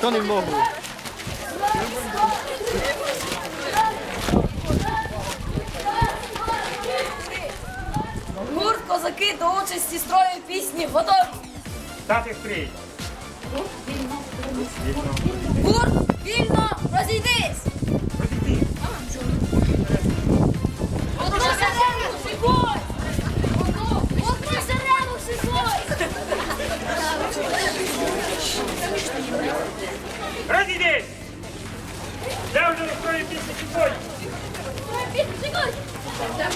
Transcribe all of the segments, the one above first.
То не в ногу. Гурт козаки до участі строю пісні готові. Стати стрій. Гурт, вільно, розійдись. Розійди. Одну сирену, сикой! Одну сирену, сикой! Розійдись! Де вже розстрою пісні сьогодні? Сикой! Наш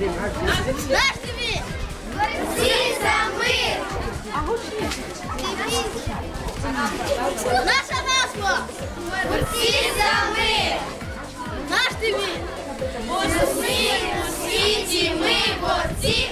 Наш тобі! Всі за мир! Наша назва! Всі за мир! Наш девіз! Усі у світі ми борці,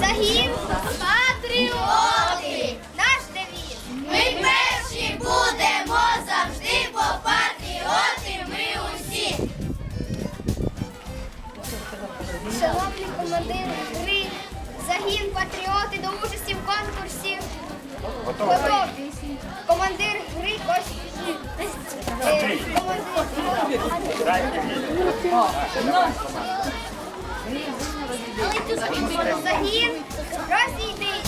Загін патріоти. Наш девіз. Ми перші будемо завжди, бо патріоти ми усі. Шановні командири гри, загін патріоти до участі в конкурсі. Готові. Командир гри ось. Е, Командир. Загін розійдись. Роздоли нас